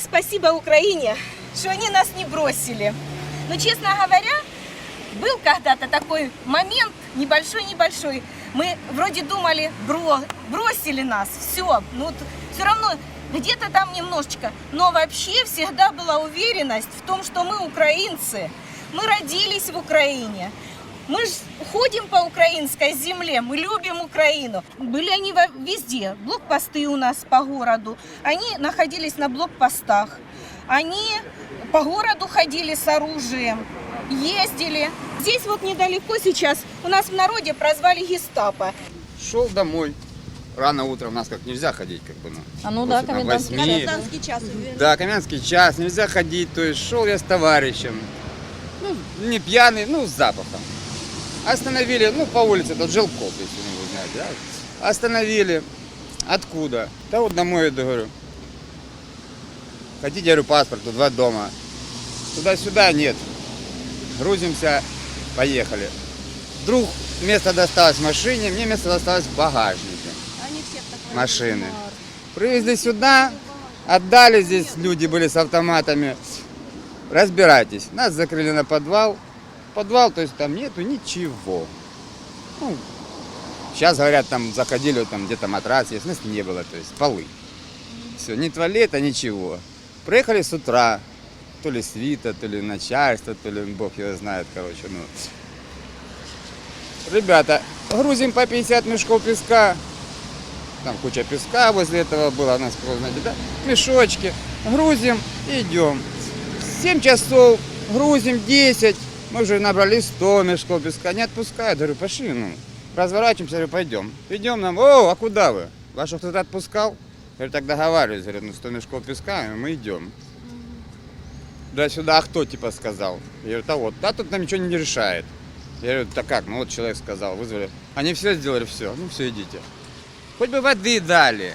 спасибо Украине, что они нас не бросили. Но, честно говоря, был когда-то такой момент, небольшой-небольшой. Мы вроде думали, бро, бросили нас, все. Ну, все равно где-то там немножечко. Но вообще всегда была уверенность в том, что мы украинцы. Мы родились в Украине. Мы ж ходим по украинской земле, мы любим Украину. Были они везде, блокпосты у нас по городу. Они находились на блокпостах. Они по городу ходили с оружием, ездили. Здесь вот недалеко сейчас у нас в народе прозвали гестапо. Шел домой. Рано утром у нас как нельзя ходить, как бы, ну. А ну да, комендантский восьми. Комендантский час. Да, комендантский час, нельзя ходить, то есть шел я с товарищем. Ну, не пьяный, ну, с запахом. Остановили, ну, по улице, тут Желков, если не вы знаете, да? Остановили. Откуда? Да вот домой иду, говорю. Хотите, говорю, паспорт, тут два дома. Туда-сюда нет. Грузимся, поехали. Вдруг место досталось в машине, мне место досталось в багажнике Они всех так машины. Привезли сюда, отдали здесь, люди были с автоматами. Разбирайтесь. Нас закрыли на подвал. Подвал, то есть там нету ничего. Ну, сейчас говорят, там заходили, там где-то матрас есть, нас не было, то есть полы. Все, ни туалета, ничего. Приехали с утра, то ли свита, то ли начальство, то ли бог его знает, короче, ну. Ребята, грузим по 50 мешков песка, там куча песка возле этого было, нас, знаете, да, мешочки, грузим, идем. 7 часов, грузим 10, мы уже набрали 100 мешков песка, не отпускают, говорю, пошли, ну, разворачиваемся, говорю, пойдем. Идем нам, о, а куда вы? Вашего кто-то отпускал? Говорю, так договаривались, говорят, ну 100 мешков песка, и мы идем. Да сюда, а кто типа сказал? Я говорю, да вот, да тут нам ничего не решает. Я говорю, так как, ну вот человек сказал, вызвали. Они все сделали, все, ну все, идите. Хоть бы воды дали.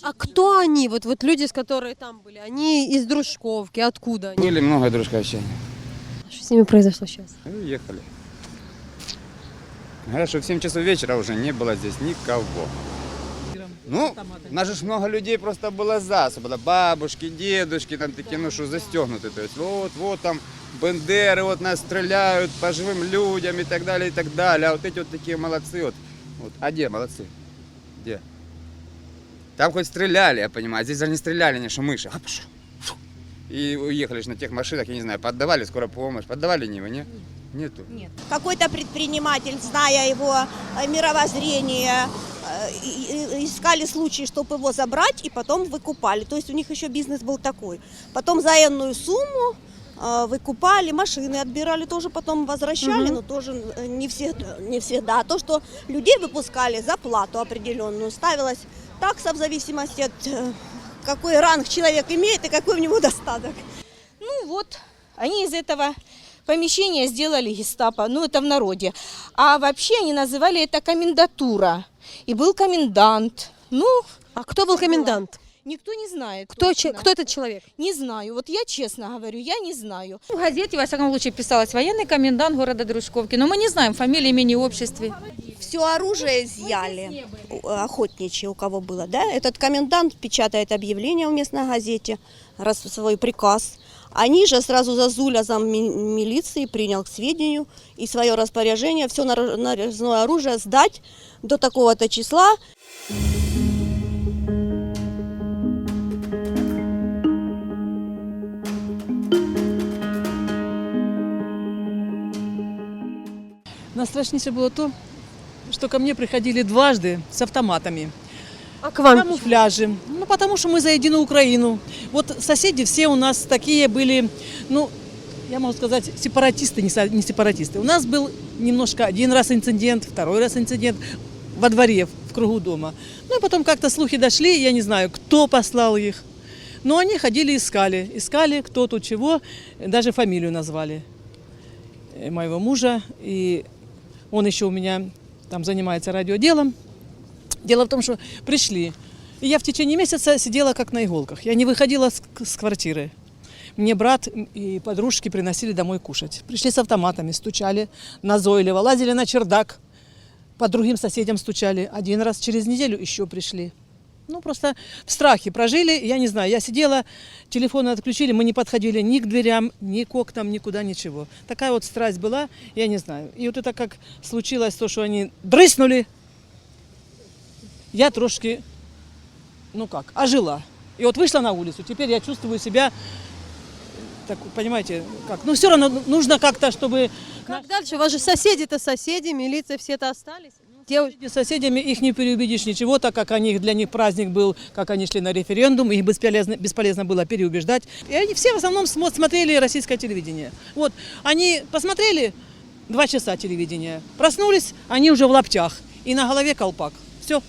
А кто они? Вот, вот люди, с которые там были, они из Дружковки, откуда они? Были много дружковщин. С ними произошло сейчас? И уехали. Говорят, в 7 часов вечера уже не было здесь никого. Ну, у нас же много людей просто было за, особенно бабушки, дедушки, там такие, ну что, застегнуты. То есть вот, вот там бендеры, вот нас стреляют по живым людям и так далее, и так далее. А вот эти вот такие молодцы, вот. вот. А где молодцы? Где? Там хоть стреляли, я понимаю, а здесь же не стреляли, что мыши. А, фу. И уехали же на тех машинах, я не знаю, поддавали скорую помощь, поддавали не вы, не? Нету. Какой-то предприниматель, зная его э, мировоззрение, э, искали случаи, чтобы его забрать и потом выкупали. То есть у них еще бизнес был такой. Потом за энную сумму э, выкупали, машины отбирали, тоже потом возвращали, но тоже не всегда, не всегда. А то, что людей выпускали за плату определенную, ставилась такса в зависимости от какой ранг человек имеет и какой у него достаток. Ну вот, они из этого помещения сделали гестапо, ну это в народе. А вообще они называли это комендатура. И был комендант. Ну, А кто был комендант? Никто не знает. Кто, че- кто этот человек? Не знаю. Вот я честно говорю, я не знаю. В газете, во всяком случае, писалось военный комендант города Дружковки, но мы не знаем фамилии, имени, отчестве. Все оружие изъяли, охотничье у кого было, да? Этот комендант печатает объявление в местной газете, раз свой приказ. Они же сразу Зазуля зам ми- милиции принял к сведению и свое распоряжение все нарезное оружие сдать до такого-то числа. Найстрашніше було то, що ко мне приходили дважды с автоматами. А к вам? Камуфляжи. Ну, потому что мы за единую Украину. Вот соседи все у нас такие были, ну, я могу сказать, сепаратисты, не сепаратисты. У нас был немножко один раз инцидент, второй раз инцидент во дворе, в кругу дома. Ну, и потом как-то слухи дошли, я не знаю, кто послал их. Но они ходили, искали. Искали, кто тут чего, даже фамилию назвали э, моего мужа. И он еще у меня там занимается радиоделом. Дело в том, что пришли. И я в течение месяца сидела как на иголках. Я не выходила с, с квартиры. Мне брат и подружки приносили домой кушать. Пришли с автоматами, стучали назойливо, лазили на чердак. По другим соседям стучали. Один раз через неделю еще пришли. Ну, просто в страхе прожили, я не знаю, я сидела, телефоны отключили, мы не подходили ни к дверям, ни к окнам, никуда, ничего. Такая вот страсть была, я не знаю. И вот это как случилось, то, что они дрыснули, я трошки, ну как, ожила. И вот вышла на улицу, теперь я чувствую себя, так, понимаете, как, ну все равно нужно как-то, чтобы... Как дальше? У вас же соседи-то соседи, милиция, все-то остались. С соседями их не переубедишь ничего, так как они, для них праздник был, как они шли на референдум, их бесполезно, бесполезно было переубеждать. И они все в основном смо- смотрели российское телевидение. Вот, они посмотрели два часа телевидения, проснулись, они уже в лаптях, и на голове колпак. Все.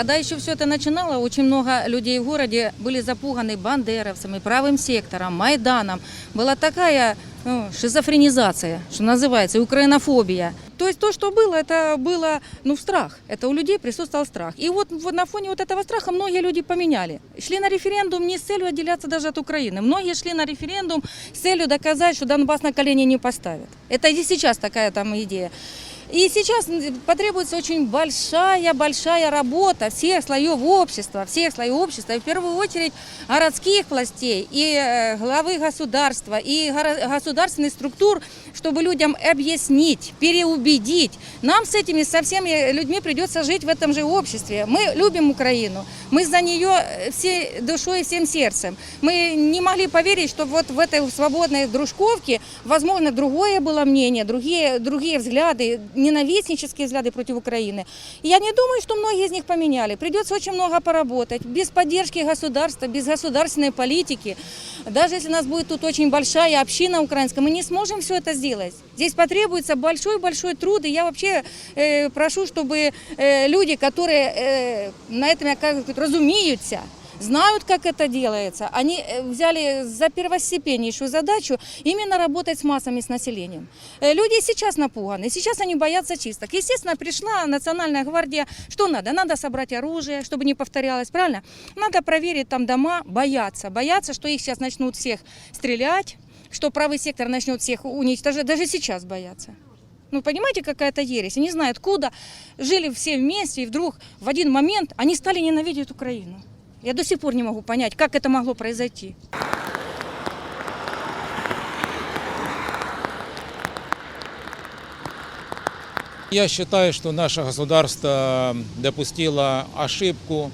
Когда еще все это начинало, очень много людей в городе были запуганы бандеровцами, правым сектором, Майданом. Была такая ну, шизофренизация, что называется, и украинофобия. То есть то, что было, это было ну, страх. Это у людей присутствовал страх. И вот, вот на фоне вот этого страха многие люди поменяли. Шли на референдум не с целью отделяться даже от Украины. Многие шли на референдум с целью доказать, что Донбасс на колени не поставят. Это и сейчас такая там идея. И сейчас потребуется очень большая-большая работа всех слоев общества, всех слоев общества, и в первую очередь городских властей, и э, главы государства, и государственных структур, чтобы людям объяснить, переубедить. Нам с этими, со всеми людьми придется жить в этом же обществе. Мы любим Украину, мы за нее всей душой и всем сердцем. Мы не могли поверить, что вот в этой свободной дружковке, возможно, другое было мнение, другие, другие взгляды, ненавистнические взгляды против Украины. Я не думаю, что многие из них поменяли. Придется очень много поработать. Без поддержки государства, без государственной политики, даже если у нас будет тут очень большая община украинская, мы не сможем все это сделать. Здесь потребуется большой-большой труд, и я вообще э, прошу, чтобы э, люди, которые э, на этом как разумеются, знают, как это делается, они э, взяли за первостепеннейшую задачу именно работать с массами, с населением. Э, Люди сейчас напуганы, сейчас они боятся чисток. Естественно, пришла Национальная гвардия, что надо? Надо собрать оружие, чтобы не повторялось, правильно? Надо проверить там дома, бояться, бояться, что их сейчас начнут всех стрелять, что правый сектор начнет всех уничтожать, даже сейчас боятся. Ну, понимаете, какая-то ересь. Они знают, куда жили все вместе, и вдруг в один момент они стали ненавидеть Украину. Я до сих пор не могу понять, как это могло произойти. Я считаю, что наше государство допустило ошибку,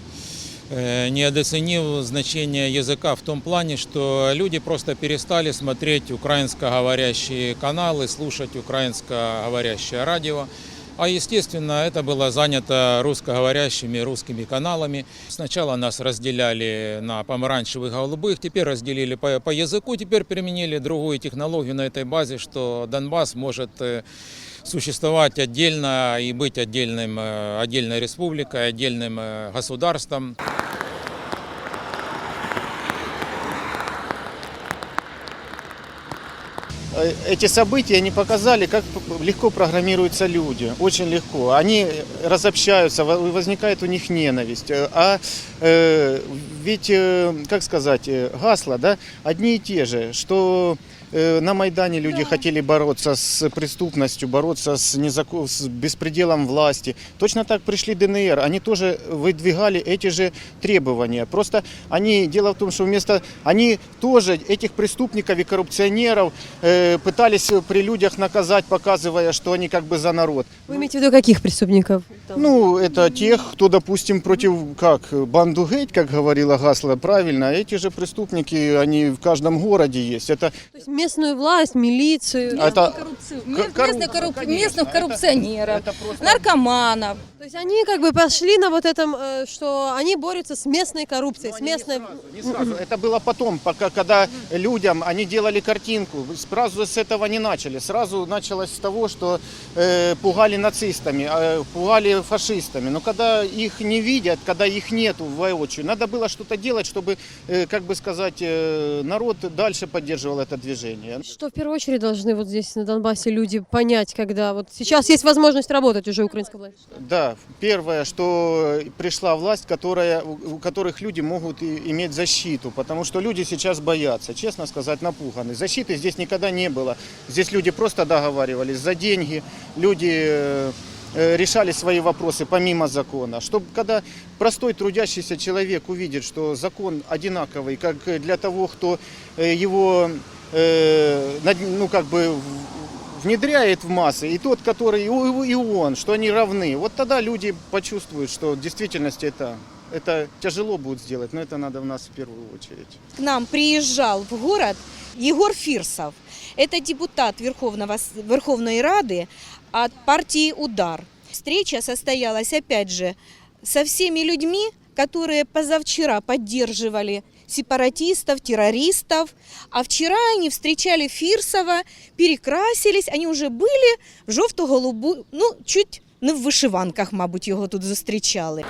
э, недооценив значение языка в том плане, что люди просто перестали смотреть украинскоговорящие каналы, слушать украинскоговорящее радио. А естественно, это было занято русскоговорящими русскими каналами. Сначала нас разделяли на помаранчевых и голубых, теперь разделили по, по языку, теперь применили другую технологию на этой базе, что Донбасс может э, существовать отдельно и быть отдельным, э, отдельной республикой, отдельным э, государством. Э, эти события не показали, как легко программируются люди. Очень легко. Они разобщаются, во- возникает у них ненависть. А э, ведь, как сказать, гасла, да, одни и те же, что на Майдане люди хотели бороться с преступностью, бороться с, незако- с беспределом власти. Точно так пришли ДНР. Они тоже выдвигали эти же требования. Просто они, дело в том, что вместо, они тоже этих преступников и коррупционеров э, пытались при людях наказать, показывая, что они как бы за народ. Вы имеете в виду каких преступников? Ну, это тех, кто, допустим, против, как, банду геть, как говорила Гасла, правильно, эти же преступники, они в каждом городе есть. Это То есть местную власть, милицию. Это- местных, корруп- местных коррупционеров, это просто- наркоманов. То есть они как бы пошли на вот этом, э, что они борются с местной коррупцией, с Ну, они не местной... сразу, не сразу. Это было потом, пока, когда людям, они делали картинку, сразу с этого не начали. Сразу началось с того, что э, пугали нацистами, э, пугали фашистами. Но когда их не видят, когда их нету воочию, надо было что-то делать, чтобы, э, как бы сказать, э, народ дальше поддерживал это движение. Что в первую очередь должны вот здесь на Донбассе люди понять, когда вот сейчас есть возможность работать уже украинской власти? Да, Первое, что пришла власть, которая, у которых люди могут иметь защиту, потому что люди сейчас боятся, честно сказать, напуганы. Защиты здесь никогда не было. Здесь люди просто договаривались за деньги, люди э, э, решали свои вопросы помимо закона. Чтобы когда простой трудящийся человек увидит, что закон одинаковый, как для того, кто э, его ну, как бы внедряет в массы, и тот, который и он, что они равны. Вот тогда люди почувствуют, что в действительности это, это тяжело будет сделать, но это надо в нас в первую очередь. К нам приезжал в город Егор Фирсов. Это депутат Верховного, Верховной Рады от партии «Удар». Встреча состоялась, опять же, со всеми людьми, которые позавчера поддерживали сепаратистов, террористов, а вчера они встречали Фирсова, перекрасились, они уже были в жовто-голубу, ну, чуть не в вишиванках, мабуть, його тут зустрічали.